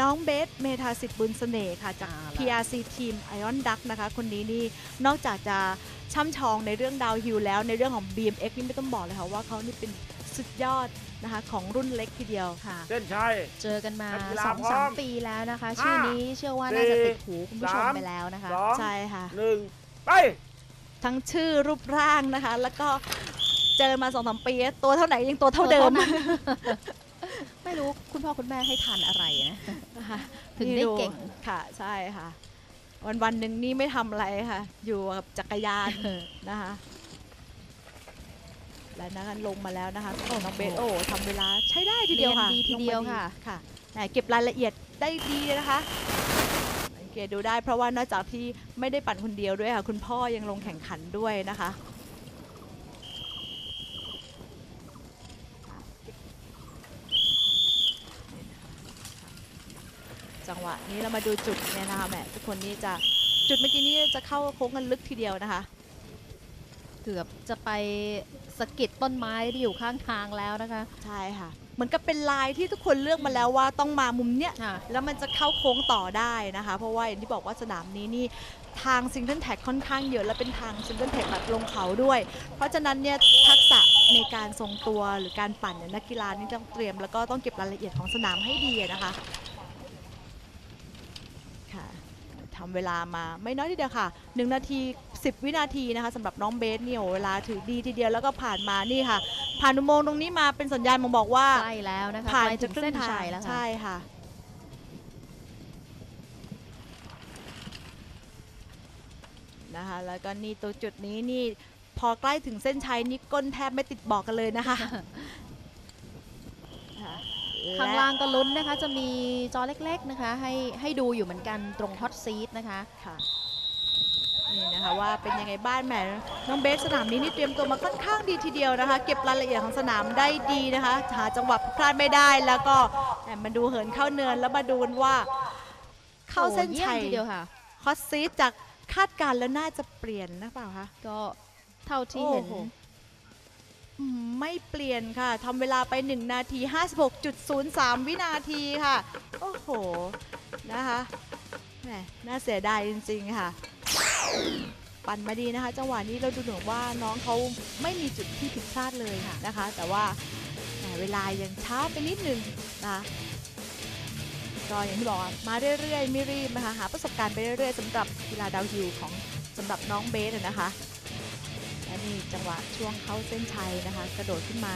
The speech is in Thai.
น้องเบสเมธาสิทธิ์บุญเสน่ห์ค่ะจากเอาล่ะ PRC ทีม Iron Duck นะคะ คนนี้นี่นอกจากจะช่ำชองในเรื่องดาวฮิลแล้วในเรื่องของ BMX นี่ไม่ต้องบอกเลยค่ะว่าเขานี่เป็นสุดยอดนะคะของรุ่นเล็กทีเดียวค่ะ เส้นชัย เจอกันมานักกีฬาสองพร้สาอมมปีแล้วนะคะห้าชื่อนี้เชื่อว่าน่าจะสี่ติดหูคุณผู้ชมสามไปแล้วนะคะสองใช่ค่ะหนึ่งไป ทั้งชื่อรูปร่างนะคะ แล้วก็เจอมาสองสามปี ตัวเท่าไหนยังตัวเท่าเดิมตัวเท่านั้น ไม่รู้คุณพ่อคุณแม่ให้ทานอะไรนะนะคะถึงได้เก่งนี่ค่ะ ใช่ค่ะ วันวันๆหนึ่งนี่ไม่ทำอะไรค่ะ อยู่กับจักรยานนะคะ และนะคะลงมาแล้วนะคะโอ้น้องเบสโอ้ทำเวลาใช้ได้ทีเดียวค่ะเรียนดีทีเดียวลงมาค่ะค่ะแต่เก็บรายละเอียดได้ดีนะคะสังเกตดูได้เพราะว่านอกจากที่ไม่ได้ปั่นคนเดียวด้วยค่ะ คุณพ่อยังลงแข่งขันด้วยนะคะ จังหวะนี้เรามาดูจุดเนี่ยนะคะแหมทุกคนนี่จะจุดเมื่อกี้นี้จะเข้าโค้งกันลึกทีเดียวนะคะ เกือบจะไปสะกิดต้นไม้ที่อยู่ข้างทางแล้วนะคะ ใช่ค่ะเหมือนกับเป็นลายที่ทุกคนเลือกมาแล้วว่าต้องมามุมเนี้ยค่ะแล้วมันจะเข้าโค้งต่อได้นะคะ เพราะว่าอย่างที่บอกว่าสนามนี้นี่ทางซิงเกิลแท็กค่อนข้างเยอะและเป็นทางซิงเกิลแท็กแบบลงเขาด้วย เพราะฉะนั้นเนี่ยทักษะในการทรงตัวหรือการปั่นเนี่ยนักกีฬานี่ต้องเตรียมแล้วก็ต้องเก็บรายละเอียดของสนามให้ดีอะนะคะค่ะ ทำเวลามาไม่น้อยทีเดียวค่ะ 1 นาที 10 วินาทีนะคะสำหรับน้องเบสเนี่ยโอ้เวลาถือดีทีเดียวแล้วก็ผ่านมานี่ค่ะ ผ่านอุโมงค์ตรงนี้มาเป็นสัญญาณมองบอกว่าใกล้แล้วนะคะผ่านใกล้ถึจะงครึ่เส้งนทางชัยแล้วค่ะใช่ค่ะนะคะแล้วก็นี่ตัวจุดนี้นี่พอใกล้ถึงเส้นชัยนี่ก้นแทบไม่ติดบอกกันเลยนะคะค่ะ ข้างและล่างก็ลุ้นนะคะ จะมีจอเล็กๆนะคะ ให้ให้ดูอยู่เหมือนกันตรงฮอตซีทนะคะค่ะนี่นะคะว่าเป็นยังไงบ้านแหมน้องเบสสนามนี้นี่เตรียมตัวมาค่อนข้างดีทีเดียวนะคะ เก็บรายละเอียดของสนามได้ดีนะคะหาจังหวะพลาดไม่ได้แล้วก็แหมมาดูเหินเข้าเนินแล้วมาดูกันว่า เข้าเส้นโอ้ยี่ยมชัยทีเดียวค่ะฮอตซีทจากคาดการณ์แล้วน่าจะเปลี่ยนนะเปล่าคะก็เท่าที่เห็นโอืมไม่เปลี่ยนค่ะทำเวลาไป 1 นาที 56.03 วินาทีค่ะ โอ้โห นะคะแหมน่าเสียดายจริงๆค่ะ ปั่นมาดีนะคะ จังหวะนี้เราดูเหมือนว่าน้องเขาไม่มีจุดที่ผิดพลาดเลยค่ะนะคะ แต่ว่าแหมเวลายังช้าไปนิดนึงนะคะก็อย่างที่บอกอะมาเรื่อยๆ ไม่รีบนะคะหาประสบการณ์ไปเรื่อยๆสำหรับกีฬาดาวฮิลของสำหรับน้องเบสอะนะคะ นี่จังหวะช่วงเข้าเส้นชัยนะคะ กระโดดขึ้นมา